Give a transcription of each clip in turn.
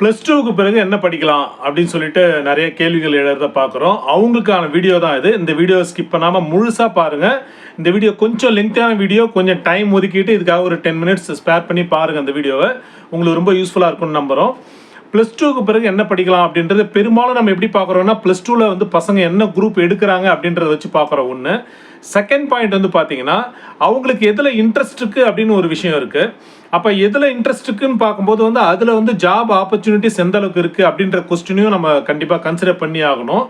Plus டூவுக்கு பிறகு என்ன படிக்கலாம் அப்படின்னு சொல்லிட்டு நிறைய கேள்விகள் எழுத பார்க்குறோம். அவங்களுக்கான வீடியோ தான் இது. இந்த வீடியோ ஸ்கிப் பண்ணாமல் முழுசாக பாருங்கள் இந்த வீடியோ கொஞ்சம் லெங்க்தான வீடியோ கொஞ்சம் டைம் ஒதுக்கிட்டு இதுக்காக ஒரு டென் மினிட்ஸ் ஸ்பேர் பண்ணி பாருங்கள் அந்த வீடியோவை உங்களுக்கு ரொம்ப யூஸ்ஃபுல்லாக இருக்கும்னு நம்புகிறோம் ப்ளஸ் டூக்கு பிறகு என்ன படிக்கலாம் அப்படின்றது பெரும்பாலும் நம்ம எப்படி பார்க்குறோம்னா ப்ளஸ் டூவில் வந்து பசங்க என்ன குரூப் எடுக்கிறாங்க அப்படின்றத வச்சு பார்க்குறோம் ஒன்று செகண்ட் பாயிண்ட் வந்து பார்த்தீங்கன்னா அவங்களுக்கு எதில் இன்ட்ரெஸ்ட் இருக்குது அப்படின்னு ஒரு விஷயம் இருக்குது அப்போ எதில் இன்ட்ரெஸ்ட் இருக்குன்னு பார்க்கும்போது வந்து அதில் வந்து ஜாப் ஆப்பர்ச்சுனிட்டிஸ் எந்த அளவுக்கு இருக்குது அப்படின்ற கொஸ்டினையும் நம்ம கண்டிப்பாக கன்சிடர் பண்ணி ஆகணும்.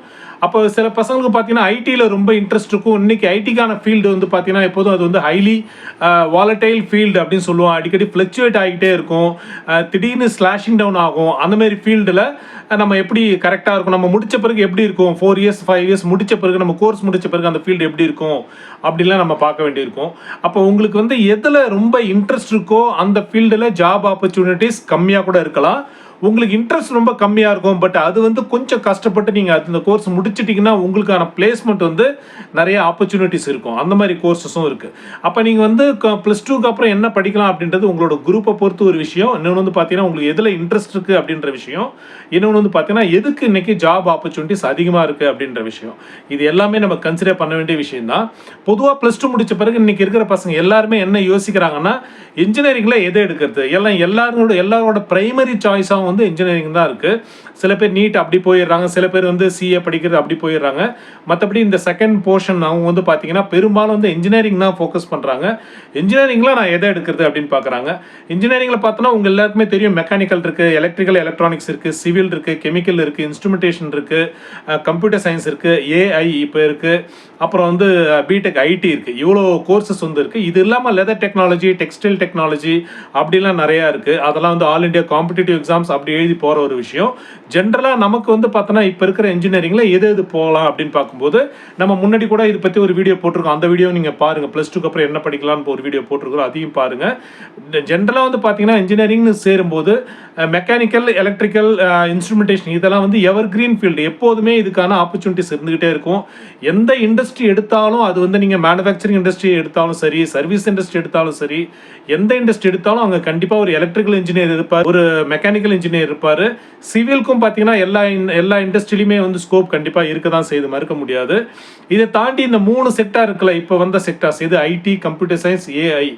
அப்போ சில பசங்களுக்கு பார்த்தீங்கன்னா ஐடியில் ரொம்ப இன்ட்ரெஸ்ட் இருக்கும். இன்னைக்கு ஐடிக்கான ஃபீல்டு வந்து பார்த்தீங்கன்னா எப்போதும் அது வந்து ஹைலி வாலடைல் ஃபீல்டு அப்படின்னு சொல்லுவோம். அடிக்கடி ஃப்ளக்சுவேட் ஆகிட்டே இருக்கும். திடீர்னு ஸ்லாஷிங் டவுன் ஆகும். அந்தமாரி ஃபீல்டில் நம்ம எப்படி கரெக்டாக இருக்கும்? நம்ம முடிச்ச பிறகு எப்படி இருக்கும்? ஃபோர் இயர்ஸ் ஃபைவ் இயர்ஸ் முடித்த பிறகு நம்ம கோர்ஸ் முடிச்ச பிறகு அந்த ஃபீல்டு எப்படி இருக்கும்? அப்படிலாம் நம்ம பார்க்க வேண்டியிருக்கும். அப்போ உங்களுக்கு வந்து எதில் ரொம்ப இன்ட்ரெஸ்ட் இருக்கோ அந்த அந்த ஃபீல்டில் ஜாப் ஆப்பர்ச்சுனிட்டிஸ் கம்மியாக கூட இருக்கலாம். உங்களுக்கு இன்ட்ரெஸ்ட் ரொம்ப கம்மியாக இருக்கும் பட் அது வந்து கொஞ்சம் கஷ்டப்பட்டு நீங்கள் அந்த கோர்ஸ் முடிச்சிட்டிங்கன்னா உங்களுக்கான பிளேஸ்மெண்ட் வந்து நிறைய ஆப்பர்ச்சுனிட்டிஸ் இருக்கும். அந்த மாதிரி கோர்சஸும் இருக்குது அப்போ நீங்கள் வந்து ப்ளஸ் டூக்கு அப்புறம் என்ன படிக்கலாம் அப்படின்றது உங்களோட குரூப்பை பொறுத்து ஒரு விஷயம். இன்னொன்று வந்து பார்த்தீங்கன்னா உங்களுக்கு எதில் இன்ட்ரெஸ்ட் இருக்குது அப்படின்ற விஷயம். இன்னொன்று வந்து பார்த்தீங்கன்னா எதுக்கு இன்றைக்கி ஜாப் ஆப்பர்ச்சுனிட்டிஸ் அதிகமாக இருக்குது அப்படின்ற விஷயம். இது எல்லாமே நம்ம கன்சிடர் பண்ண வேண்டிய விஷயம் தான் பொதுவாக ப்ளஸ் டூ முடிச்ச பிறகு இன்றைக்கி இருக்கிற பசங்க எல்லாருமே என்ன யோசிக்கிறாங்கன்னா இன்ஜினியரிங்கில் எதை எடுக்கிறது? எல்லாம் எல்லாரோட எல்லாரோட ப்ரைமரி சாய்ஸாகவும் வந்து இன்ஜினியரிங் தான் இருக்குது சில பேர் நீட் அப்படி போயிடுறாங்க சில பேர் வந்து சிஏ படிக்கிறது அப்படி போயிடுறாங்க. மற்றபடி இந்த செகண்ட் போர்ஷன் அவங்க வந்து பார்த்தீங்கன்னா பெரும்பாலும் வந்து இன்ஜினியரிங் தான் ஃபோக்கஸ் பண்ணுறாங்க இன்ஜினியரிங்கில் நான் எதை எடுக்கிறது அப்படின்னு பார்க்குறாங்க இன்ஜினியரிங்கில் பார்த்தோன்னா உங்கள் எல்லாருக்குமே தெரியும் மெக்கானிக்கல் இருக்குது எலக்ட்ரிக்கல் எலக்ட்ரானிக்ஸ் இருக்குது சிவில் இருக்குது கெமிக்கல் இருக்குது இன்ஸ்ட்ருமெண்டேஷன் இருக்குது கம்ப்யூட்டர் சயின்ஸ் இருக்குது ஏஐ இப்போ இருக்குது அப்புறம் வந்து பிடெக் ஐடி இருக்குது இவ்வளோ கோர்சஸ் வந்து இருக்குது இது இல்லாமல் லெதர் டெக்னாலஜி டெக்ஸ்டைல் டெக்னாலஜி அப்படிலாம் நிறையா இருக்குது அதெல்லாம் வந்து ஆல் இண்டியா காம்படிட்டிவ் எக்ஸாம்ஸ் அப்படி எழுதி போகிற ஒரு விஷயம். ஜென்ரலாக நமக்கு வந்து பார்த்தோன்னா இப்போ இருக்கிற இன்ஜினியரிங்கில் எது எது போகலாம் அப்படின்னு பார்க்கும்போது நம்ம முன்னாடி கூட இதை பற்றி ஒரு வீடியோ போட்டிருக்கோம். அந்த வீடியோ நீங்கள் பாருங்கள் ப்ளஸ் டூக்கு அப்புறம் என்ன படிக்கலாம்னு ஒரு வீடியோ போட்டிருக்கிறோம். அதையும் பாருங்கள் ஜென்ரலாக வந்து பார்த்தீங்கன்னா இன்ஜினியரிங்னு சேரும்போது மெக்கானிக்கல் எலக்ட்ரிக்கல் இன்ஸ்ட்ருமெண்டேஷன் இதெல்லாம் வந்து எவர் கிரீன் ஃபீல்டு எப்போதுமே இதுக்கான ஆப்பர்ச்சுனிட்டிஸ் இருந்துகிட்டே இருக்கும். எந்த இண்டஸ்ட்ரி எடுத்தாலும் அது வந்து நீங்கள் மேனுஃபேக்சரிங் இண்டஸ்ட்ரி எடுத்தாலும் சரி சர்வீஸ் இண்டஸ்ட்ரி எடுத்தாலும் சரி எந்த இண்டஸ்ட்ரி எடுத்தாலும் அங்கே கண்டிப்பாக ஒரு எலக்ட்ரிக்கல் இன்ஜினியர் இருப்பார். ஒரு மெக்கானிக்கல் இன்ஜினியர் இருப்பார். சிவிலுக்கும் பார்த்தீங்கன்னா எல்லா எல்லா இண்டஸ்ட்ரியிலுமே வந்து ஸ்கோப் கண்டிப்பாக இருக்க தான் செய்து மறுக்க முடியாது. இதை தாண்டி இந்த மூணு செக்டார் இருக்குல்ல இப்போ வந்த செக்டார்ஸ் இது ஐடி கம்ப்யூட்டர் சயின்ஸ் ஏஐ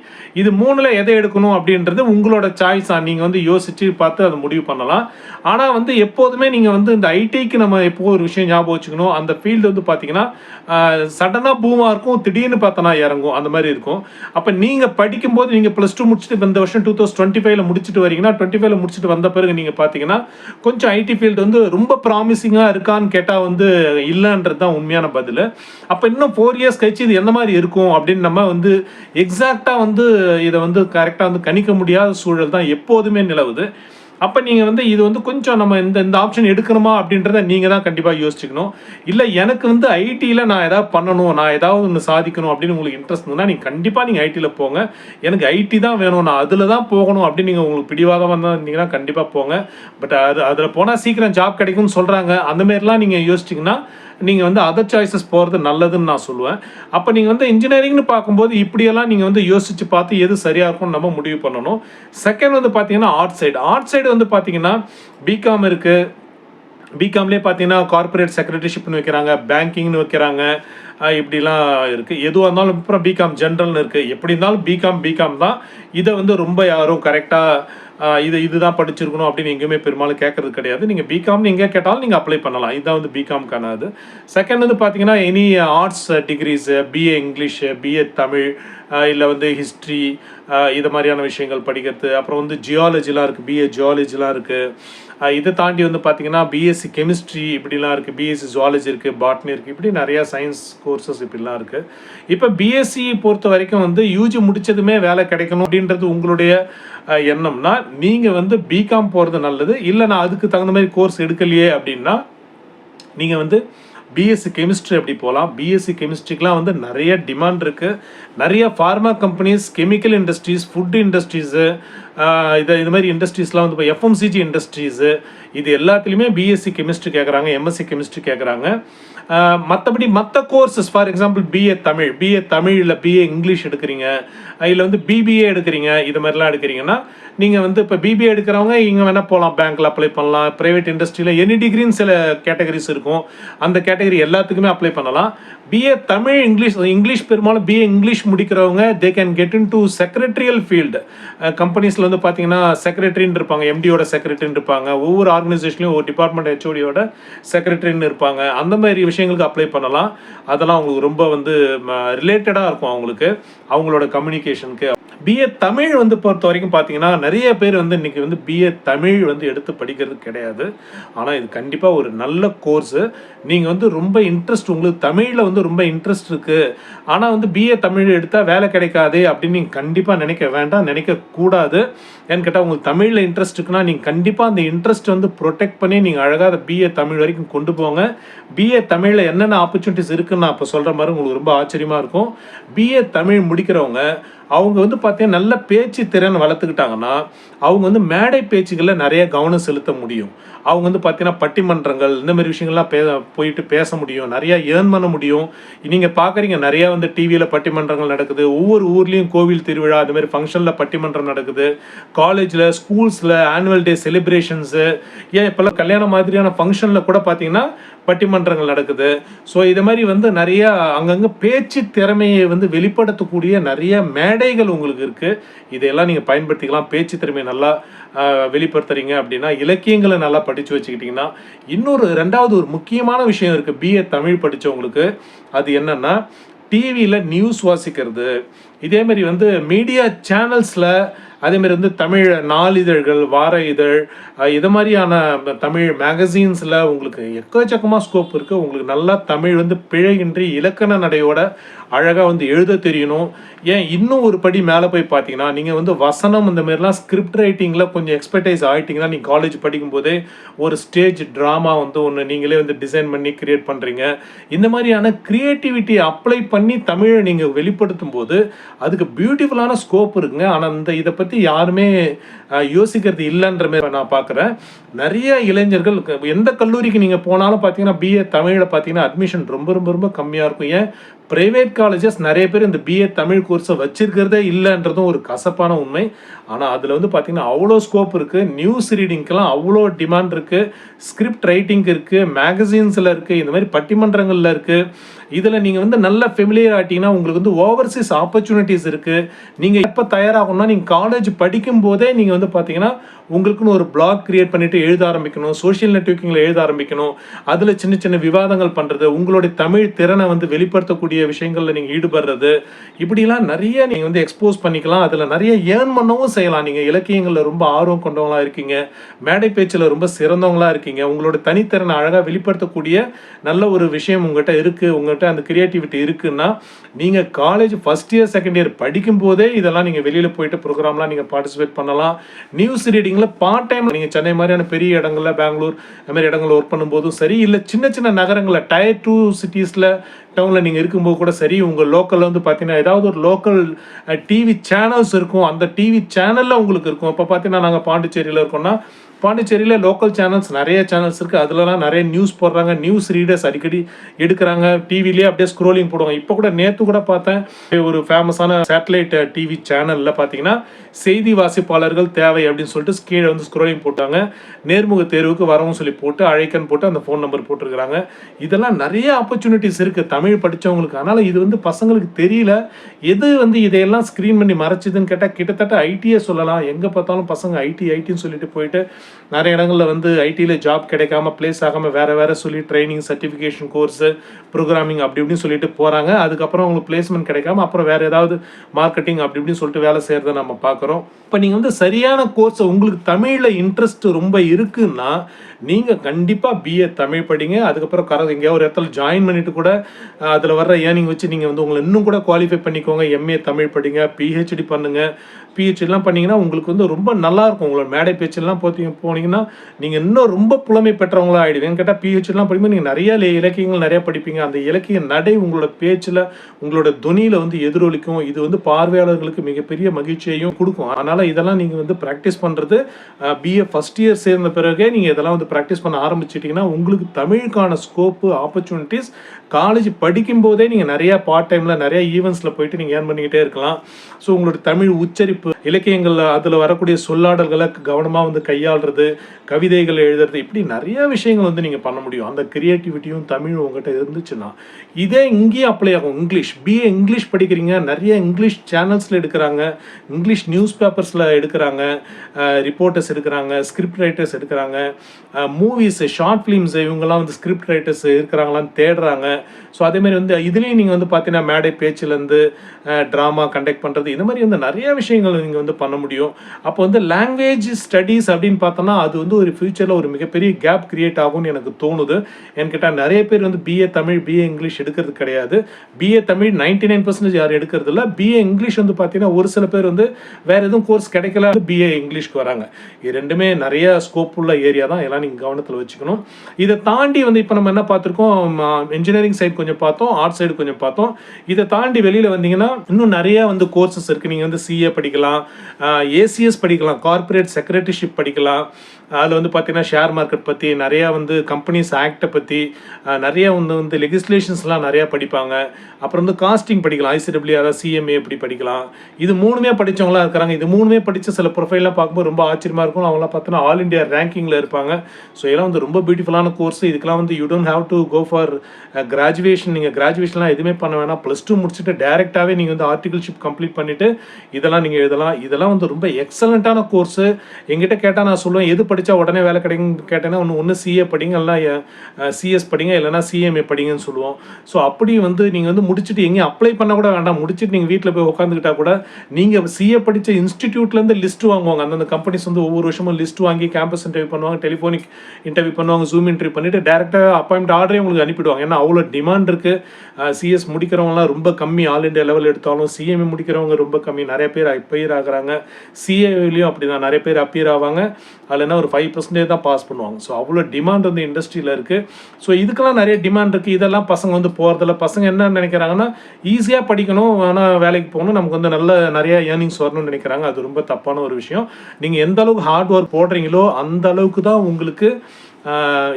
இது மூணில் எதை எடுக்கணும் அப்படின்றது உங்களோட சாய்ஸ் நீங்கள் வந்து யோசிச்சு பார்த்து அதை முடிவு பண்ணலாம். ஆனால் வந்து எப்போதுமே நீங்கள் வந்து இந்த ஐடிக்கு நம்ம எப்போ ஒரு விஷயம் ஞாபகம் வச்சுக்கணும் அந்த ஃபீல்டு வந்து பார்த்தீங்கன்னா சடனாக பூமாக இருக்கும் திடீர்னு பார்த்தோன்னா இறங்கும். அந்த மாதிரி இருக்கும். அப்போ நீங்கள் படிக்கும்போது நீங்கள் ப்ளஸ் டூ முடிச்சுட்டு இந்த வருஷம் டூ தௌசண்ட் டுவெண்ட்டி ஃபைவ்ல முடிச்சுட்டு வரீங்கன்னா டுவெண்ட்டி ஃபைவ்ல முடிச்சுட்டு வந்த பிறகு நீங்கள் பார்த்தீங்கன்னா கொஞ்சம் ஐடி ஃபீல்டு வந்து ரொம்ப ப்ராமிசிங்காக இருக்கான்னு கேட்டால் வந்து இல்லைன்றது தான் உண்மையான பதில். அப்போ இன்னும் ஃபோர் இயர்ஸ் கழிச்சு இது எந்த மாதிரி இருக்கும் அப்படின்னு நம்ம வந்து எக்ஸாக்டாக வந்து இதை வந்து கரெக்டாக வந்து கணிக்க முடியாத சூழல் தான் எப்போதுமே நிலவுது. அப்போ நீங்கள் வந்து இது வந்து கொஞ்சம் நம்ம இந்த இந்த ஆப்ஷன் எடுக்கணுமா அப்படின்றத நீங்கள் தான் கண்டிப்பாக யோசிச்சுக்கணும். இல்லை எனக்கு வந்து ஐடியில் நான் ஏதாவது பண்ணணும் நான் ஏதாவது ஒன்று சாதிக்கணும் அப்படின்னு உங்களுக்கு இன்ட்ரெஸ்ட் இருந்தால் நீங்கள் கண்டிப்பாக நீங்கள் ஐடியில் போங்க. எனக்கு ஐடி தான் வேணும் நான் அதில் தான் போகணும் அப்படின்னு நீங்கள் உங்களுக்கு பிடிவாதமாக இருந்தால் இருந்தீங்கன்னா கண்டிப்பாக போங்க. பட் அது அதில் போனால் சீக்கிரம் ஜாப் கிடைக்கும்னு சொல்கிறாங்க அந்தமாரிலாம் நீங்கள் யோசிச்சிங்கன்னா நீங்கள் வந்து அதர் சாய்ஸஸ் போகிறது நல்லதுன்னு நான் சொல்லுவேன். அப்போ நீங்கள் வந்து இன்ஜினியரிங்னு பார்க்கும்போது இப்படியெல்லாம் நீங்கள் வந்து யோசித்து பார்த்து எது சரியாக இருக்கும்னு நம்ம முடிவு பண்ணணும். செகண்ட் வந்து பார்த்தீங்கன்னா ஆர்ட் சைடு ஆர்ட் சைடு வந்து பார்த்தீங்கன்னா பிகாம் இருக்குது பிகாம்லேயே பார்த்தீங்கன்னா கார்ப்பரேட் செக்ரட்டரிஷிப்னு வைக்கிறாங்க பேங்கிங்னு வைக்கிறாங்க இப்படிலாம் இருக்குது எதுவாக இருந்தாலும் அப்புறம் பிகாம் ஜென்ரல்னு இருக்குது எப்படி இருந்தாலும் பிகாம் பிகாம் தான். இதை வந்து ரொம்ப யாரும் கரெக்டாக இது இதுதான் படிச்சிருக்கணும் அப்படின்னு எங்கேயுமே பெரும்பாலும் கேட்கறது கிடையாது. நீங்கள் பிகாம் எங்கே கேட்டாலும் நீங்கள் அப்ளை பண்ணலாம். இதுதான் வந்து பிகாம்க்கான அது செகண்ட் வந்து பார்த்தீங்கன்னா any arts degrees BA English BA Tamil இல்லை வந்து ஹிஸ்ட்ரி uh, இது மாதிரியான விஷயங்கள் படிக்கிறது. அப்புறம் வந்து ஜியாலஜிலாம் இருக்குது பிஏ ஜியாலஜிலாம் இருக்குது இதை தாண்டி வந்து பார்த்தீங்கன்னா பிஎஸ்சி கெமிஸ்ட்ரி இப்படிலாம் இருக்குது பிஎஸ்சி ஜுவாலஜி இருக்குது பாட்னி இருக்குது இப்படி நிறையா சயின்ஸ் கோர்சஸ் இப்படிலாம் இருக்குது இப்போ பிஎஸ்சி பொறுத்த வரைக்கும் வந்து யூஜி முடித்ததுமே வேலை கிடைக்கணும் அப்படின்றது உங்களுடைய எண்ணம்னா நீங்கள் வந்து பிகாம் போகிறது நல்லது. இல்லை நான் அதுக்கு தகுந்த மாதிரி கோர்ஸ் எடுக்கலையே அப்படின்னா நீங்கள் வந்து பிஎஸ்சி கெமிஸ்ட்ரி அப்படி போகலாம் பிஎஸ்சி கெமிஸ்ட்ரிக்கெலாம் வந்து நிறைய டிமாண்ட் இருக்குது நிறைய pharma companies chemical industries food industries இது இது மாதிரி இண்டஸ்ட்ரீஸ்லாம் வந்து இப்போ எஃப்எம்சிஜி இண்டஸ்ட்ரீஸு இது எல்லாத்துலேயுமே பிஎஸ்சி கெமிஸ்ட்ரி கேட்குறாங்க எம்எஸ்சி கெமிஸ்ட்ரி கேட்குறாங்க மற்றபடி மற்ற courses for example BA Tamil BA Tamil இல்லை பிஏ இங்கிலீஷ் எடுக்கிறீங்க இல்லை வந்து பிபிஏ எடுக்கிறீங்க இது மாதிரிலாம் எடுக்கிறீங்கன்னா நீங்கள் வந்து இப்போ பிபிஏ எடுக்கிறவங்க இங்கே வேணால் போகலாம் பேங்க்கில் அப்ளை பண்ணலாம் ப்ரைவேட் இண்டஸ்ட்ரியில் எனி டிகிரின்னு சில கேட்டகரிஸ் இருக்கும். அந்த கேட்டகரி எல்லாத்துக்குமே அப்ளை பண்ணலாம். பிஏ தமிழ் இங்கிலீஷ் இங்கிலீஷ் பெரும்பாலும் BA English முடிக்கிறவங்க they can get into secretarial field கம்பெனிஸில் வந்து பார்த்தீங்கன்னா செக்ரட்டரின்னு இருப்பாங்க எம்டியோட செக்ரட்டரின்னு இருப்பாங்க ஒவ்வொரு ஆர்கனைசேஷன்லையும் ஒரு டிபார்ட்மெண்ட் ஹெச்ஓடியோட செக்ரட்டரின்னு இருப்பாங்க. அந்த மாதிரி விஷயம் விஷயங்களுக்கு அப்ளை பண்ணலாம். அதெல்லாம் அவங்களுக்கு ரொம்ப வந்து ரிலேட்டடாக இருக்கும் அவங்களுக்கு. அவங்களோட கம்யூனிகேஷனுக்கு பிஏ தமிழ் வந்து பொறுத்த வரைக்கும் பார்த்தீங்கன்னா நிறைய பேர் வந்து இன்றைக்கி வந்து பிஏ தமிழ் வந்து எடுத்து படிக்கிறது கிடையாது. ஆனால் இது கண்டிப்பாக ஒரு நல்ல கோர்ஸு நீங்கள் வந்து ரொம்ப இன்ட்ரெஸ்ட் உங்களுக்கு தமிழில் வந்து ரொம்ப இன்ட்ரெஸ்ட் இருக்குது ஆனால் வந்து பிஏ தமிழ் எடுத்தால் வேலை கிடைக்காதே அப்படின்னு நீங்கள் கண்டிப்பாக நினைக்க வேண்டாம் நினைக்கக்கூடாது ஏன்னு கேட்டால் உங்களுக்கு தமிழில் இன்ட்ரெஸ்ட் இருக்குன்னா நீங்கள் கண்டிப்பாக அந்த இன்ட்ரெஸ்ட் வந்து ப்ரொடெக்ட் பண்ணி நீங்கள் அழகாக அதை பிஏ தமிழ் வரைக்கும் கொண்டு போங்க. பிஏ தமிழில் என்னென்ன ஆப்பர்ச்சுனிட்டிஸ் இருக்குன்னு நான் இப்போ சொல்கிற மாதிரி உங்களுக்கு ரொம்ப ஆச்சரியமாக இருக்கும். பிஏ தமிழ் முடிக்கிறவங்க அவங்க வந்து பார்த்தீங்கன்னா நல்ல பேச்சு திறன் வளர்த்துக்கிட்டாங்கன்னா அவங்க வந்து மேடை பேச்சுகளில் நிறைய கவனம் செலுத்த முடியும். அவங்க வந்து பார்த்தீங்கன்னா பட்டிமன்றங்கள் இந்த மாதிரி விஷயங்கள்லாம் பே போயிட்டு பேச முடியும். நிறையா ஏர்ன் பண்ண முடியும். நீங்கள் பார்க்குறீங்க நிறையா வந்து டிவியில் பட்டிமன்றங்கள் நடக்குது. ஒவ்வொரு ஊர்லேயும் கோவில் திருவிழா அது மாதிரி ஃபங்க்ஷனில் பட்டிமன்றம் நடக்குது. காலேஜில் ஸ்கூல்ஸில் ஆனுவல் டே செலிப்ரேஷன்ஸு ஏன் இப்போல்லாம் கல்யாணம் மாதிரியான ஃபங்க்ஷனில் கூட பார்த்தீங்கன்னா பட்டிமன்றங்கள் நடக்குது. ஸோ இது மாதிரி வந்து நிறையா அங்கங்கே பேச்சு திறமையை வந்து வெளிப்படுத்தக்கூடிய நிறைய மேடைகள் உங்களுக்கு இருக்குது இதையெல்லாம் நீங்கள் பயன்படுத்திக்கலாம். பேச்சு திறமையை நல்லா வெளிப்படுத்துறீங்க அப்படின்னா இலக்கியங்களை நல்லா படித்து வச்சுக்கிட்டிங்கன்னா இன்னொரு ரெண்டாவது ஒரு முக்கியமான விஷயம் இருக்குது பிஏ தமிழ் படித்தவங்களுக்கு அது என்னென்னா டிவியில் நியூஸ் வாசிக்கிறது. இதேமாரி வந்து மீடியா சேனல்ஸில் அதேமாரி வந்து தமிழ் நாளிதழ்கள் வார இதழ் இது மாதிரியான தமிழ் மேகசின்ஸில் உங்களுக்கு எக்கச்சக்கமாக ஸ்கோப் இருக்குது உங்களுக்கு நல்லா தமிழ் வந்து பிழையின்றி இலக்கண நடையோட அழகாக வந்து எழுத தெரியணும். ஏன் இன்னும் ஒரு படி மேலே போய் பார்த்தீங்கன்னா நீங்கள் வந்து வசனம் இந்த மாதிரிலாம் ஸ்கிரிப்ட் ரைட்டிங்கில் கொஞ்சம் எக்ஸ்பர்டைஸ் ஆகிட்டிங்கன்னா நீங்கள் காலேஜ் படிக்கும்போதே ஒரு ஸ்டேஜ் ட்ராமா வந்து ஒன்று நீங்களே வந்து டிசைன் பண்ணி க்ரியேட் பண்ணுறீங்க இந்த மாதிரியான க்ரியேட்டிவிட்டி அப்ளை பண்ணி தமிழை நீங்கள் வெளிப்படுத்தும் போது அதுக்கு பியூட்டிஃபுல்லான ஸ்கோப் இருக்குங்க. ஆனால் இந்த இதை பற்றி யாருமே யோசிக்கிறது இல்லைன்ற மாதிரி நான் பார்க்குறேன் நிறைய இளைஞர்கள் எந்த கல்லூரிக்கு நீங்கள் போனாலும் பார்த்தீங்கன்னா பிஏ தமிழில் பார்த்தீங்கன்னா அட்மிஷன் ரொம்ப ரொம்ப ரொம்ப கம்மியாக இருக்கும். ஏன்? ப்ரைவேட் காலேஜஸ் நிறைய பேர் இந்த பிஏ தமிழ் கோர்ஸை வச்சிருக்கிறதே இல்லைன்றதும் ஒரு கசப்பான உண்மை. ஆனால் அதில் வந்து பார்த்திங்கன்னா அவ்வளோ ஸ்கோப் இருக்குது நியூஸ் ரீடிங்க்கெலாம் அவ்வளோ டிமாண்ட் இருக்குது ஸ்கிரிப்ட் ரைட்டிங் இருக்குது மேகசின்ஸில் இருக்குது இந்த மாதிரி பட்டிமன்றங்களில் இருக்குது இதில் நீங்கள் வந்து நல்ல ஃபெமிலியர் ஆகிட்டீங்கன்னா உங்களுக்கு வந்து ஓவர்சீஸ் ஆப்பர்ச்சுனிட்டிஸ் இருக்குது நீங்கள் எப்போ தயாராகணும்னா நீங்கள் காலேஜ் படிக்கும் போதே நீங்கள் வந்து பார்த்தீங்கன்னா உங்களுக்குன்னு ஒரு பிளாக் கிரியேட் பண்ணிட்டு எழுத ஆரம்பிக்கணும். சோஷியல் நெட்வொர்க்கிங்கில் எழுத ஆரம்பிக்கணும். அதில் சின்ன சின்ன விவாதங்கள் பண்ணுறது உங்களுடைய தமிழ் திறனை வந்து வெளிப்படுத்தக்கூடிய விஷயங்களில் நீங்கள் ஈடுபடுறது இப்படிலாம் நிறைய நீங்கள் வந்து எக்ஸ்போஸ் பண்ணிக்கலாம். அதில் நிறைய ஏர்ன் பண்ணவும் செய்யலாம். நீங்கள் இலக்கியங்களில் ரொம்ப ஆர்வம் கொண்டவங்களாக இருக்கீங்க. மேடை பேச்சில் ரொம்ப சிறந்தவங்களாக இருக்கீங்க. உங்களோட தனித்திறனை அழகாக வெளிப்படுத்தக்கூடிய நல்ல ஒரு விஷயம் உங்கள்கிட்ட இருக்குது உங்கள்கிட்ட அந்த கிரியேட்டிவிட்டி இருக்குன்னா நீங்கள் college first year second year படிக்கும் போதே இதெல்லாம் நீங்கள் வெளியில் போயிட்டு ப்ரோக்ராம்லாம் நீங்கள் பார்ட்டிசிபேட் பண்ணலாம். நியூஸ் ரீடிங்கில் பார்ட் டைம் நீங்கள் சென்னை மாதிரியான பெரிய இடங்களில் பெங்களூர் அந்த மாதிரி இடங்களில் ஒர்க் பண்ணும்போதும் சரி. இல்லை சின்ன சின்ன நகரங்களில் டயர் டூ சிட்டிஸில் டவுனில் நீங்கள் இருக்கும்போது கூட சரி உங்கள் லோக்கலில் வந்து பார்த்தீங்கன்னா ஏதாவது ஒரு லோக்கல் டிவி சேனல்ஸ் இருக்கும். அந்த டிவி சேனலில் உங்களுக்கு இருக்கும். இப்போ பார்த்தீங்கன்னா நாங்கள் பாண்டிச்சேரியில் இருக்கோம்னா பாண்டிச்சேரியில் லோக்கல் சேனல்ஸ் நிறைய சேனல்ஸ் இருக்குது அதுலலாம் நிறைய நியூஸ் போடுறாங்க. நியூஸ் ரீடர்ஸ் அடிக்கடி எடுக்கிறாங்க. டிவிலேயே அப்படியே ஸ்க்ரோலிங் போடுவாங்க. இப்போ கூட நேற்று கூட பார்த்தேன். ஒரு ஃபேமஸான சேட்டலைட் டிவி சேனலில் பார்த்தீங்கன்னா செய்தி வாசிப்பாளர்கள் தேவை அப்படின்னு சொல்லிட்டு கீழே வந்து ஸ்க்ரோலிங் போட்டாங்க. நேர்முக தேர்வுக்கு வரவும் சொல்லி போட்டு அழைக்கன்னு போட்டு அந்த ஃபோன் நம்பர் போட்டிருக்கிறாங்க. இதெல்லாம் நிறைய ஆப்பர்ச்சுனிட்டிஸ் இருக்குது தமிழ் படித்தவங்களுக்கு அதனால் இது வந்து பசங்களுக்கு தெரியல. எது வந்து இதையெல்லாம் ஸ்க்ரீன் பண்ணி மறைச்சிதுன்னு கேட்டால் கிட்டத்தட்ட ஐடியே சொல்லலாம். எங்கே பார்த்தாலும் பசங்க ஐடி ஐடின்னு சொல்லிட்டு போயிட்டு நிறைய இடங்களில் வந்து ஐடியில் ஜாப் கிடைக்காம ப்ளேஸ் ஆகாமல் வேறு வேறு சொல்லி ட்ரைனிங் சர்டிஃபிகேஷன் கோர்ஸு ப்ரோக்ராமிங் அப்படி இப்படின்னு சொல்லிட்டு போகிறாங்க அதுக்கப்புறம் அவங்களுக்கு பிளேஸ்மெண்ட் கிடைக்காம அப்புறம் வேறு ஏதாவது மார்க்கெட்டிங் அப்படி இப்படின்னு சொல்லிட்டு வேலை செய்கிறத நம்ம பார்க்குறோம். இப்போ நீங்கள் வந்து சரியான கோர்ஸை உங்களுக்கு தமிழில் இன்ட்ரெஸ்ட் ரொம்ப இருக்குன்னா நீங்கள் கண்டிப்பாக பிஏ தமிழ் படிங்க. அதுக்கப்புறம் கர எங்கேயாவது ஒரு இடத்துல ஜாயின் பண்ணிட்டு கூட அதில் வர்ற ஏர்னிங் வச்சு நீங்கள் வந்து உங்களை இன்னும் கூட குவாலிஃபை பண்ணிக்கோங்க. எம்ஏ தமிழ் படிங்க பிஹெச்டி பண்ணுங்கள் பிஹெச்டிலாம் பண்ணிங்கன்னா உங்களுக்கு வந்து ரொம்ப நல்லாயிருக்கும் உங்களோட மேடை பேச்செல்லாம் போத்தீங்க போனீங்கன்னா நீங்கள் இன்னும் ரொம்ப புலமை பெற்றவங்களாக ஆகிடுவீங்க கேட்டால் பிஹெச்டிலாம் படிக்கும்போது நீங்கள் நிறைய இலக்கியங்கள் நிறையா படிப்பீங்க. அந்த இலக்கிய நடை உங்களோட பேச்சில் உங்களோட துணியில் வந்து எதிரொலிக்கும். இது வந்து பார்வையாளர்களுக்கு மிகப்பெரிய மகிழ்ச்சியையும் கொடுக்கும். அதனால் இதெல்லாம் நீங்கள் வந்து ப்ராக்டிஸ் பண்ணுறது பிஏ ஃபஸ்ட் இயர் சேர்ந்த பிறகே நீங்கள் இதெல்லாம் வந்து ப்ராக்டிஸ் பண்ண ஆரம்பிச்சிட்டிங்கன்னா உங்களுக்கு தமிழுக்கான ஸ்கோப்பு ஆப்பர்ச்சுனிட்டிஸ் காலேஜ் படிக்கும்போதே நீங்கள் நிறையா பார்ட் டைமில் நிறைய ஈவெண்ட்ஸில் போயிட்டு நீங்கள் ஏர்ன் பண்ணிக்கிட்டே இருக்கலாம். ஸோ உங்களோட தமிழ் உச்சரிப்பு இலக்கியங்கள் அதில் வரக்கூடிய சொல்லாடல்களை கவனமாக வந்து கையாளுறது கவிதைகள் எழுதுறது இப்படி நிறைய விஷயங்கள் வந்து நீங்கள் பண்ண முடியும். அந்த கிரியேட்டிவிட்டியும் தமிழும் உங்கள்கிட்ட இருந்துச்சுன்னா இதே இங்கேயும் அப்ளை ஆகும். இங்கிலீஷ் பிஏ இங்கிலீஷ் படிக்கிறீங்க நிறைய இங்கிலீஷ் சேனல்ஸில் எடுக்கிறாங்க இங்கிலீஷ் நியூஸ் பேப்பர்ஸில் எடுக்கிறாங்க ரிப்போர்ட்டர்ஸ் எடுக்கிறாங்க ஸ்கிரிப்ட் ரைட்டர்ஸ் எடுக்கிறாங்க மூவிஸ் ஷார்ட் ஃபிலிம்ஸ் இவங்கெல்லாம் வந்து ஸ்கிரிப்ட் ரைட்டர்ஸ் இருக்கிறாங்களான்னு தேடுறாங்க. ஸோ அதேமாதிரி வந்து இதுலேயும் நீங்கள் வந்து பார்த்தீங்கன்னா மேடை பேச்சுலேருந்து ட்ராமா கண்டக்ட் பண்ணுறது இந்த மாதிரி வந்து நிறைய விஷயங்கள் நீங்கள் வந்து பண்ண முடியும். அப்போ வந்து லாங்குவேஜ் ஸ்டடீஸ் அப்படின்னு பார்த்தோன்னா அது வந்து ஒரு ஃப்யூச்சரில் ஒரு மிகப்பெரிய கேப் கிரியேட் ஆகும்னு எனக்கு தோணுது. என்கிட்ட நிறைய பேர் வந்து பிஏ தமிழ் பிஏ இங்கிலீஷ் எடுக்கிறது கிடையாது. BA Tamil ninety nine percentage யாரும் எடுக்கிறது இல்லை. பிஏ இங்கிலீஷ் வந்து பார்த்தீங்கன்னா ஒரு சில பேர் வந்து வேறு எதுவும் கோர்ஸ் கிடைக்கல பிஏ இங்கிலீஷ்க்கு வராங்க. இது ரெண்டுமே நிறைய ஸ்கோப் உள்ள ஏரியா தான். எல்லாம் நீங்கள் கவனத்தில் வச்சுக்கணும். இதை தாண்டி வந்து இப்போ நம்ம என்ன பார்த்துருக்கோம் இன்ஜினியரிங் சைடு கொஞ்சம் பார்த்தோம் ஆர்ட் சைடு கொஞ்சம் பார்த்தோம். இதை தாண்டி வெளியில் வந்தீங்கன்னா இன்னும் நிறைய வந்து கோர்சஸ் இருக்குது நீங்கள் வந்து சிஏ படிக்கலாம் ஏசிஎஸ் படிக்கலாம் கார்ப்பரேட் செக்ரட்டரிஷிப் படிக்கலாம் அதில் வந்து பார்த்தீங்கன்னா ஷேர் மார்க்கெட் பற்றி நிறையா வந்து கம்பெனிஸ் ஆக்டை பற்றி நிறையா வந்து வந்து லெகிஸ்லேஷன்ஸ்லாம் நிறையா படிப்பாங்க. அப்புறம் வந்து காஸ்டிங் படிக்கலாம். ஐசிடபிள்யூ அதாவது சிஎம்ஏ எப்படி படிக்கலாம். இது மூணுமே படித்தவங்களாம் இருக்கிறாங்க. இது மூணுமே படித்த சில ப்ரொஃபைல்லாம் பார்க்கும்போது ரொம்ப ஆச்சரியமாக இருக்கும். அவங்களாம் பார்த்தோன்னா ஆல் இண்டியா ரேங்கிங்கில் இருப்பாங்க. ஸோ இதெல்லாம் வந்து ரொம்ப பியூட்டிஃபுல்லான கோர்ஸ் இதுக்கெல்லாம் வந்து you don't have to go for graduation நீங்கள் கிராஜுவேஷன்லாம் எதுவுமே பண்ண வேணாம். ப்ளஸ் டூ முடிச்சுட்டு டேரெக்டாகவே நீங்கள் வந்து ஆர்டிகல்ஷிப் கம்ப்ளீட் பண்ணிவிட்டு இதெல்லாம் நீங்கள் எழுதலாம். இதெல்லாம் வந்து ரொம்ப எக்ஸலண்ட்டான கோர்ஸு எங்கிட்ட கேட்டால் நான் சொல்லுவேன் எது படித்தா உடனே வேலை கிடைக்குன்னு கேட்டேன்னா ஒன்று ஒன்று சிஏ படிங்க இல்லைனா சிஎஸ் படிங்க இல்லைனா சிஎம்ஏ படிங்கன்னு சொல்லுவோம். ஸோ அப்படி வந்து நீங்கள் வந்து முடிச்சுட்டு எங்கேயும் அப்ளை பண்ண கூட வேண்டாம். முடிச்சுட்டு நீங்கள் வீட்டில் போய் உட்காந்துக்கிட்டா கூட நீங்கள் சிஏ படித்த இன்ஸ்டிடியூட்லேருந்து லிஸ்ட் வாங்குவாங்க. அந்தந்த கம்பெனிஸ் வந்து ஒவ்வொரு வருஷமும் லிஸ்ட் வாங்கி கேம்பஸ் இன்டர்வியூ பண்ணுவாங்க டெலிஃபோனிக் இன்டர்வியூ பண்ணுவாங்க ஜூம் இன்டர்வியூ பண்ணிவிட்டு டேரெக்டாக அப்பாயின்மெண்ட் ஆர்டரே உங்களுக்கு அனுப்பிடுவாங்க. ஏன்னா அவ்வளோ டிமாண்ட் இருக்குது சிஎஸ் முடிக்கிறவங்கலாம் ரொம்ப கம்மி. ஆல் இண்டியா லெவல் எடுத்தாலும் சிஎம்ஏ முடிக்கிறவங்க ரொம்ப கம்மி. நிறைய பேர் அப்பயர் ஆகிறாங்க. சிஏவிலையும் அப்படி தான் நிறைய பேர் அப்பியர் ஆவாங்க. அதில் என்ன ஒரு ஃபைவ் பர்சன்டேஜ் தான் பாஸ் பண்ணுவாங்க. ஸோ அவ்வளோ டிமாண்ட் வந்து இண்டஸ்ட்ரியில் இருக்குது ஸோ இதுக்கெல்லாம் நிறைய டிமாண்ட் இருக்குது இதெல்லாம் பசங்க வந்து போகிறதில்ல பசங்க என்ன நினைக்கிறாங்கன்னா ஈஸியாக படிக்கணும். ஆனால் வேலைக்கு போகணும். நமக்கு வந்து நல்ல நிறைய ஏர்னிங்ஸ் வரணும்னு நினைக்கிறாங்க. அது ரொம்ப தப்பான ஒரு விஷயம். நீங்கள் எந்த அளவுக்கு ஹார்ட் ஒர்க் போடுறீங்களோ அந்த அளவுக்கு தான் உங்களுக்கு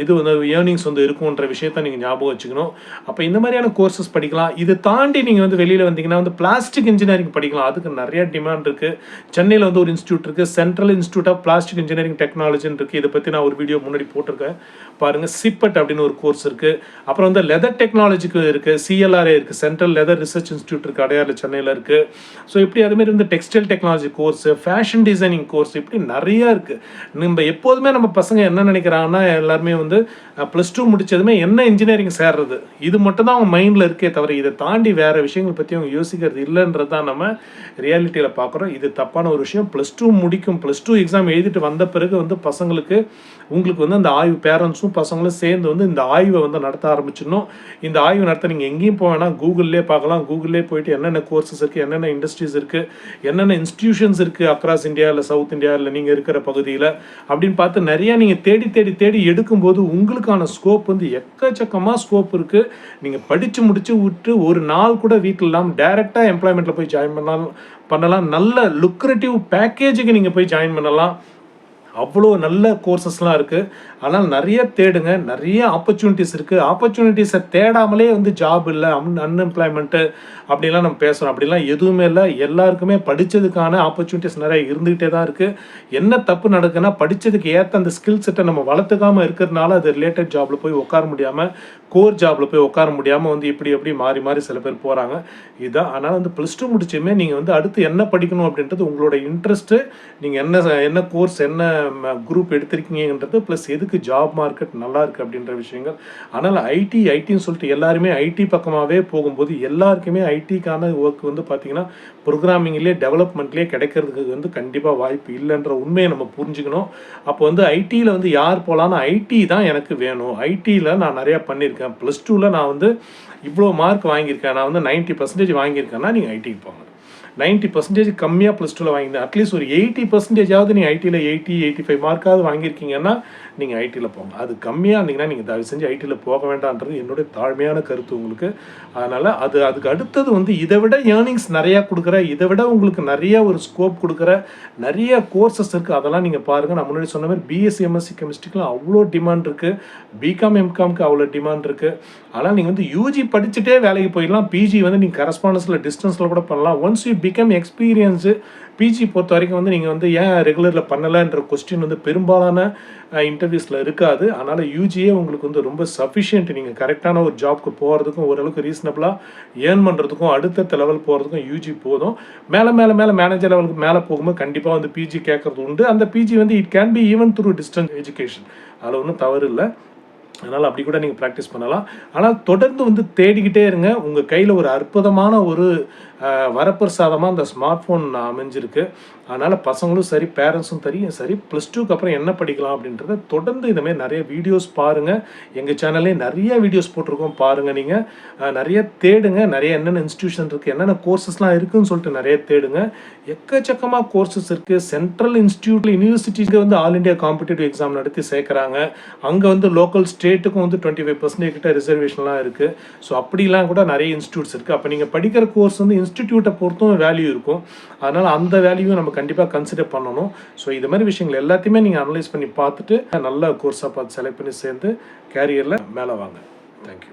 இது வந்து ஏர்னிங்ஸ் வந்து இருக்குன்ற விஷயத்த நீங்கள் ஞாபகம் வச்சுக்கணும். அப்போ இந்த மாதிரியான கோர்சஸ் படிக்கலாம். இதை தாண்டி நீங்கள் வந்து வெளியில் வந்தீங்கன்னா வந்து பிளாஸ்டிக் இன்ஜினியரிங் படிக்கலாம். அதுக்கு நிறைய டிமாண்ட் இருக்குது சென்னையில் வந்து ஒரு இன்ஸ்டியூட் இருக்குது central institute of plastic engineering டெக்னாலஜின்னு இருக்குது இதை பற்றி நான் ஒரு வீடியோ முன்னாடி போட்டிருக்கேன். பாருங்கள் சிப்பட் அப்படின்னு ஒரு கோர்ஸ் இருக்குது அப்புறம் வந்து லெதர் டெக்னாலஜிக்கு இருக்குது சிஎல்ஆர்ஏ இருக்குது சென்ட்ரல் லெதர் ரிசர்ச் இன்ஸ்டியூட் இருக்குது அடையாறு சென்னையில் இருக்குது ஸோ இப்படி அதுமாரி வந்து textile technology course fashion designing course இப்படி நிறையா இருக்குது நம்ம எப்போதுமே நம்ம பசங்க என்ன நினைக்கிறாங்கன்னா எல்லாருமே வந்து ப்ளஸ் டூ முடிச்சதுமே என்ன இன்ஜினியரிங் சேர்றது? இது மட்டும் தான் அவங்க மைண்டில் இருக்கே தவிர இதை தாண்டி வேறு விஷயங்களை பற்றி அவங்க யோசிக்கிறது இல்லைன்றது தான் நம்ம ரியாலிட்டியில் பார்க்குறோம். இது தப்பான ஒரு விஷயம். ப்ளஸ் டூ முடிக்கும் ப்ளஸ் டூ எக்ஸாம் எழுதிட்டு வந்த பிறகு வந்து பசங்களுக்கு உங்களுக்கு வந்து அந்த ஆய்வு பேரண்ட்ஸும் பசங்களும் சேர்ந்து வந்து இந்த ஆய்வை வந்து நடத்த ஆரம்பிச்சிடணும். இந்த ஆய்வு நடத்த நீங்கள் எங்கேயும் போக வேணாம். கூகுள்லேயே பார்க்கலாம். கூகுள்லேயே போயிட்டு என்னென்ன கோர்சஸ் இருக்குது என்னென்ன இண்டஸ்ட்ரீஸ் இருக்குது என்னென்ன இன்ஸ்டிடியூஷன்ஸ் இருக்குது அக்ராஸ் இந்தியா இல்லை சவுத் இந்தியா இல்லை நீங்கள் இருக்கிற பகுதியில் அப்படின்னு பார்த்து நிறையா நீங்கள் தேடி தேடி தேடி எடுக்கும்போது உங்களுக்கான ஸ்கோப் வந்து எக்கச்சக்கமாக ஸ்கோப் இருக்குது நீங்கள் படித்து முடித்து விட்டு ஒரு நாள் கூட வீட்டில் இல்லாமல் டைரெக்டாக எம்ப்ளாய்மெண்ட்டில் போய் ஜாயின் பண்ணலாம் பண்ணலாம். நல்ல லுக்ரேட்டிவ் பேக்கேஜுக்கு நீங்கள் போய் ஜாயின் பண்ணலாம். அவ்வளோ நல்ல கோர்சஸ்லாம் இருக்குது ஆனால் நிறைய தேடுங்க நிறைய ஆப்பர்ச்சுனிட்டிஸ் இருக்குது ஆப்பர்ச்சுனிட்டிஸை தேடாமலே வந்து ஜாப் இல்லை அன் அன்எம்ப்ளாய்மெண்ட்டு அப்படிலாம் நம்ம பேசுகிறோம் அப்படிலாம் எதுவுமே இல்லை. எல்லாருக்குமே படித்ததுக்கான ஆப்பர்ச்சுனிட்டிஸ் நிறைய இருந்துகிட்டே தான் இருக்குது என்ன தப்பு நடக்குன்னா படித்ததுக்கு ஏற்ற அந்த ஸ்கில் செட்டை நம்ம வளர்த்துக்காமல் இருக்கிறதுனால அது ரிலேட்டட் ஜாபில் போய் உட்கார முடியாமல் கோர் ஜாபில் போய் உட்கார முடியாமல் வந்து இப்படி எப்படி மாறி மாறி சில பேர் போகிறாங்க இதுதான் ஆனால் வந்து ப்ளஸ் டூ முடிச்சுமே நீங்கள் வந்து அடுத்து என்ன படிக்கணும் அப்படின்றது உங்களோட இன்ட்ரெஸ்ட்டு நீங்கள் என்ன என்ன கோர்ஸ் என்ன குரூப் எடுத்திருக்கீங்கன்றது ப்ளஸ் எதுக்கு ஜாப் மார்க்கெட் நல்லா இருக்குது அப்படின்ற விஷயங்கள். அதனால் ஐடி ஐடின்னு சொல்லிட்டு எல்லாருமே ஐடி பக்கமாகவே போகும்போது எல்லாருக்குமே ஐடிக்கான ஒர்க் வந்து பார்த்திங்கன்னா ப்ரோக்ராமிங்லேயே டெவலப்மெண்ட்லேயே கிடைக்கிறதுக்கு வந்து கண்டிப்பாக வாய்ப்பு இல்லைன்ற உண்மையை நம்ம புரிஞ்சுக்கணும். அப்போ வந்து ஐடியில் வந்து யார் போகலான்னு ஐடி தான் எனக்கு வேணும். ஐடியில் நான் நிறையா பண்ணியிருக்கேன். ப்ளஸ் டூவில் நான் வந்து இவ்வளோ மார்க் வாங்கியிருக்கேன். நான் வந்து நைன்ட்டி பர்சன்டேஜ் வாங்கியிருக்கேன்னா நீங்கள் ஐடிக்கு போங்க. நைன்ட்டி பர்சன்டேஜ் கம்மியாக ப்ளஸ் டூவில் வாங்கியிருந்தேன். அட்லீஸ்ட் ஒரு எயிட்டி பர்சன்டேஜாவது நீங்கள் ஐடியில் எயிட்டி எயிட்டி ஃபைவ் மார்க்காவது வாங்கியிருக்கீங்கன்னா நீங்கள் ஐடியில் போங்க. அது கம்மியாக இருந்தீங்கன்னா நீங்கள் தயவு செஞ்சு ஐடியில் போக வேண்டான்றது என்னுடைய தாழ்மையான கருத்து உங்களுக்கு. அதனால் அது அதுக்கு அடுத்தது வந்து இதை விட ஏர்னிங்ஸ் நிறையா கொடுக்குற இதை விட உங்களுக்கு நிறைய ஒரு ஸ்கோப் கொடுக்குற நிறைய கோர்சஸ் இருக்குது அதெல்லாம் நீங்கள் பாருங்கள் நான் முன்னாடி சொன்ன மாதிரி பிஎஸ்சி எம்எஸ்சி கெமிஸ்ட்ரிக்கெலாம் அவ்வளோ டிமாண்ட் இருக்குது பிகாம் எம்காம்க்கு அவ்வளோ டிமாண்ட் இருக்குது ஆனால் நீங்கள் வந்து யூஜி படிச்சுட்டே வேலைக்கு போயிடலாம். பிஜி வந்து நீங்கள் கரஸ்பாண்டன்ஸில் டிஸ்டன்ஸில் கூட பண்ணலாம். Once you become experience PG பொறுத்த வரைக்கும் வந்து நீங்கள் வந்து ஏன் ரெகுலரில் பண்ணலைன்ற கொஸ்டின் வந்து பெரும்பாலான இன்டர்வியூஸில் இருக்காது. அதனால் யூஜியே உங்களுக்கு வந்து ரொம்ப சஃபிஷியன்ட் நீங்கள் கரெக்டான ஒரு ஜாப்க்கு போகிறதுக்கும் ஓரளவுக்கு ரீசனபிளாக ஏர்ன் பண்ணுறதுக்கும் அடுத்த லெவல் போகிறதுக்கும் யூஜி போதும். மேலே மேலே மேலே மேனேஜர் லெவலுக்கு மேலே போகும்போது கண்டிப்பாக வந்து பிஜி கேட்குறது உண்டு. அந்த பிஜி வந்து it can be even through distance education அதில் ஒன்றும் தவறு இல்லை. அதனால் அப்படி கூட நீங்கள் ப்ராக்டிஸ் பண்ணலாம். ஆனால் தொடர்ந்து வந்து தேடிக்கிட்டே இருங்க. உங்கள் கையில் ஒரு அற்புதமான ஒரு வரப்பிரசாதமாக அந்த ஸ்மார்ட் ஃபோன் அமைஞ்சிருக்கு. அதனால் பசங்களும் சரி பேரண்ட்ஸும் சரி சரி ப்ளஸ் டூக்கு அப்புறம் என்ன படிக்கலாம் அப்படின்றத தொடர்ந்து இதுமாரி நிறைய வீடியோஸ் பாருங்கள் எங்கள் சேனல்லே நிறைய வீடியோஸ் போட்டிருக்கோம் பாருங்கள் நீங்கள் நிறைய தேடுங்க. நிறைய என்னென்ன இன்ஸ்டியூஷன் இருக்குது என்னென்ன கோர்சஸ்லாம் இருக்குதுன்னு சொல்லிட்டு நிறைய தேடுங்க. எக்கச்சக்கமாக கோர்சஸ் இருக்குது சென்ட்ரல் இன்ஸ்டியூட்டில் யூனிவர்சிட்டிக்கு வந்து ஆல் இந்தியா காம்படிட்டிவ் எக்ஸாம் நடத்தி சேர்க்குறாங்க. அங்கே வந்து லோக்கல் ஸ்டேட்டுக்கும் வந்து டுவெண்ட்டி ஃபைவ் பர்சன்டேஜ் கிட்ட ரிசர்வேஷன்லாம் இருக்குது ஸோ அப்படிலாம் கூட நிறைய இன்ஸ்டியூட்ஸ் இருக்குது அப்போ நீங்கள் படிக்கிற கோர்ஸ் வந்து இன்ஸ்டிடியூட்டை பொறுத்தும் வேல்யூ இருக்கும். அதனால் அந்த வேல்யூவும் நம்ம கண்டிப்பாக கன்சிடர் பண்ணணும். ஸோ இது மாதிரி விஷயங்கள் எல்லாத்தையுமே நீங்கள் அனலைஸ் பண்ணி பார்த்துட்டு நல்ல கோர்ஸாக பார்த்து செலக்ட் பண்ணி சேர்ந்து கேரியரில் மேலே வாங்க. தேங்க்யூ